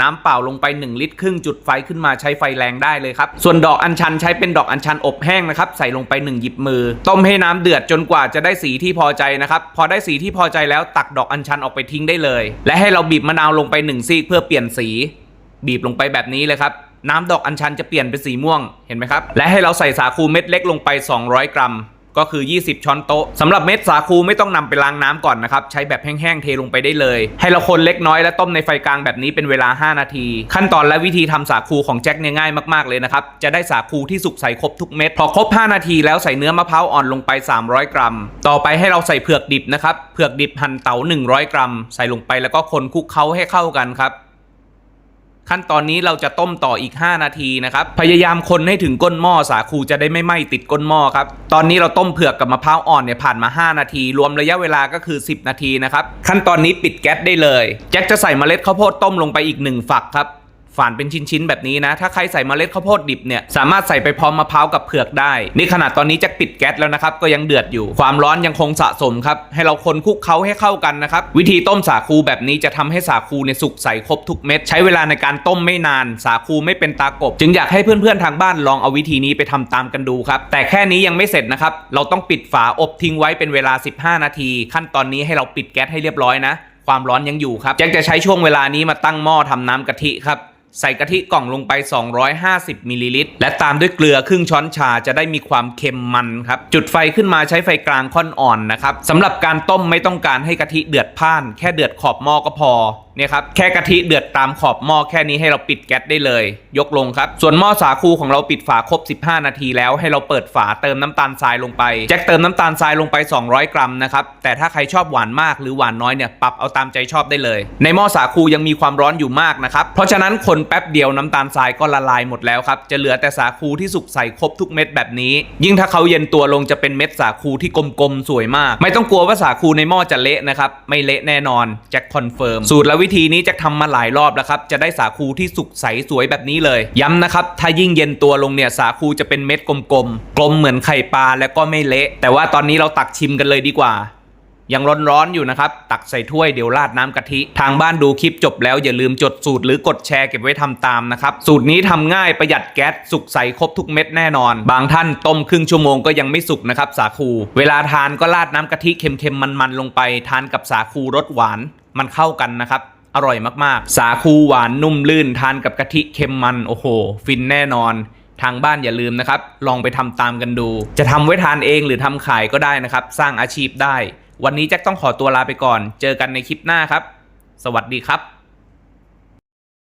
น้ำเปล่าลงไป 1 ลิตรครึ่งจุดไฟขึ้นมาใช้ไฟแรงได้เลยครับ ส่วนดอกอัญชันใช้เป็นดอกอัญชันอบแห้งนะครับ ใส่ลงไป 1 หยิบมือ ต้มให้น้ำเดือดจนกว่าจะได้สีที่พอใจนะครับ พอได้สีที่พอใจแล้วตักดอกอัญชันออกไปทิ้งได้เลย และให้เราบีบมะนาวลงไป 1 ซีกเพื่อเปลี่ยนสี บีบลงไปแบบนี้เลยครับน้ำดอกอัญชันจะเปลี่ยนเป็นสีม่วงเห็นไหมครับและให้เราใส่สาคูเม็ดเล็กลงไป 200 กรัม ก็คือ 20 ช้อนโต๊ะสำหรับเม็ดสาคูไม่ต้องนำไปล้างน้ำก่อนนะครับ ใช้แบบแห้งๆ เทลงไปได้เลย ให้เราคนเล็กน้อยและต้มในไฟกลางแบบนี้เป็นเวลา 5 นาที ขั้นตอนและวิธีทำสาคูของแจ็คเนี่ยง่ายมากๆเลยนะครับ จะได้สาคูที่สุกใสครบทุกเม็ด พอครบ 5 นาทีแล้วใส่เนื้อมะพร้าวอ่อนลงไป 300 กรัม ต่อไปให้เราใส่เผือกดิบนะครับ เผือกดิบหั่นเต๋า100 กรัม ใส่ลงไปแล้วก็คนคลุกเคล้าให้เข้ากันครับ ขั้นตอนนี้เราจะต้มต่ออีก 5 นาทีนะครับ พยายามคนให้ถึงก้นหม้อสาคูจะได้ไม่ไหม้ติดก้นหม้อครับ ตอนนี้เราต้มเผือกกับมะพร้าวอ่อนเนี่ยผ่านมา 5 นาที รวมระยะเวลาก็คือ 10 นาทีนะครับ ขั้นตอนนี้ปิดแก๊สได้เลย แจ็คจะใส่เมล็ดข้าวโพดต้มลงไปอีก 1 ฝักครับ ฝานเป็นชิ้นๆ แบบนี้นะ ถ้าใครใส่เมล็ดข้าวโพดดิบเนี่ยสามารถใส่ไปพร้อมมะพร้าวกับเผือกได้ นี่ขนาดตอนนี้จ็คปิดแก๊สแล้วนะครับ ก็ยังเดือดอยู่ ความร้อนยังคงสะสมครับ ให้เราคนคลุกเคล้าให้เข้ากันนะครับ วิธีต้มสาคูแบบนี้จะทำให้สาคูเนี่ยสุกใสครบทุกเม็ด ใช้เวลาในการต้มไม่นาน สาคูไม่เป็นตากบ จึงอยากให้เพื่อนๆทางบ้านลองเอาวิธีนี้ไปทำตามกันดูครับ แต่แค่นี้ยังไม่เสร็จนะครับ เราต้องปิดฝาอบทิ้งไว้เป็นเวลา 15 นาที ขั้นตอนนี้ให้เราปิดแก๊สให้เรียบร้อยนะ ความร้อนยังอยู่ครับแจ็คจะใช้ช่วงเวลานี้มาตั้งหม้อทำน้ำกะทิครับ ใส่กะทิกล่องลงไป 250มิลลิลิตรและตามด้วยเกลือครึ่งช้อนชาจะได้มีความเค็มมันครับ จุดไฟขึ้นมาใช้ไฟกลางค่อนอ่อนนะครับสำหรับการต้มไม่ต้องการให้กะทิเดือดพ่าน แค่เดือดขอบหม้อก็พอเนี่ยครับแค่กะทิเดือดตามขอบหม้อแค่นี้ให้เราปิดแก๊สได้เลย ยกลงครับ ส่วนหม้อสาคูของเราปิดฝาครบ 15 นาทีแล้วให้เราเปิดฝาเติมน้ำตาลทรายลงไปแจ็คเติมน้ำตาลทรายลงไป 200 กรัมนะครับแต่ถ้าใครชอบหวานมากหรือหวานน้อยเนี่ยปรับเอาตามใจชอบได้เลย ในหม้อสาคูยังมีความร้อนอยู่มากนะครับเพราะฉะนั้นคนแป๊บเดียวน้ำตาลทรายก็ละลายหมดแล้วครับจะเหลือแต่สาคูที่สุกใส่ครบทุกเม็ดแบบนี้ ยิ่งถ้าเขาเย็นตัวลงจะเป็นเม็ดสาคูที่กลมๆสวยมาก ไม่ต้องกลัวว่าสาคูในหม้อจะเละนะครับไม่เละแน่นอนแจ็คคอนเฟิร์มสูตรและวิธีนี้จ็คทำมาหลายรอบแล้วครับ จะได้สาคูที่สุกใสสวยแบบนี้เลย ย้ำนะครับ ถ้ายิ่งเย็นตัวลงเนี่ยสาคูจะเป็นเม็ดกลมๆ กลมเหมือนไข่ปลาแล้วก็ไม่เละ แต่ว่าตอนนี้เราตักชิมกันเลยดีกว่า ยังร้อนๆอยู่นะครับ ตักใส่ถ้วยเดี๋ยวราดน้ำกะทิ ทางบ้านดูคลิปจบแล้วอย่าลืมจดสูตรหรือกดแชร์เก็บไว้ทำตามนะครับ สูตรนี้ทำง่ายประหยัดแก๊สสุกใสครบทุกเม็ดแน่นอน บางท่านต้มครึ่งชั่วโมงก็ยังไม่สุกนะครับสาคู เวลาทานก็ราดน้ำกะทิเค็มๆมันๆลงไป ทานกับสาคูรสหวานมันเข้ากันนะครับ อร่อยมากๆ สาคูหวานนุ่มลื่นทานกับกะทิเค็มมันโอ้โห ฟินแน่นอน ทางบ้านอย่าลืมนะครับ ลองไปทำตามกันดู จะทำไว้ทานเองหรือทำขายก็ได้นะครับ สร้างอาชีพได้ วันนี้แจ็คต้องขอตัวลาไปก่อน เจอกันในคลิปหน้าครับ สวัสดีครับ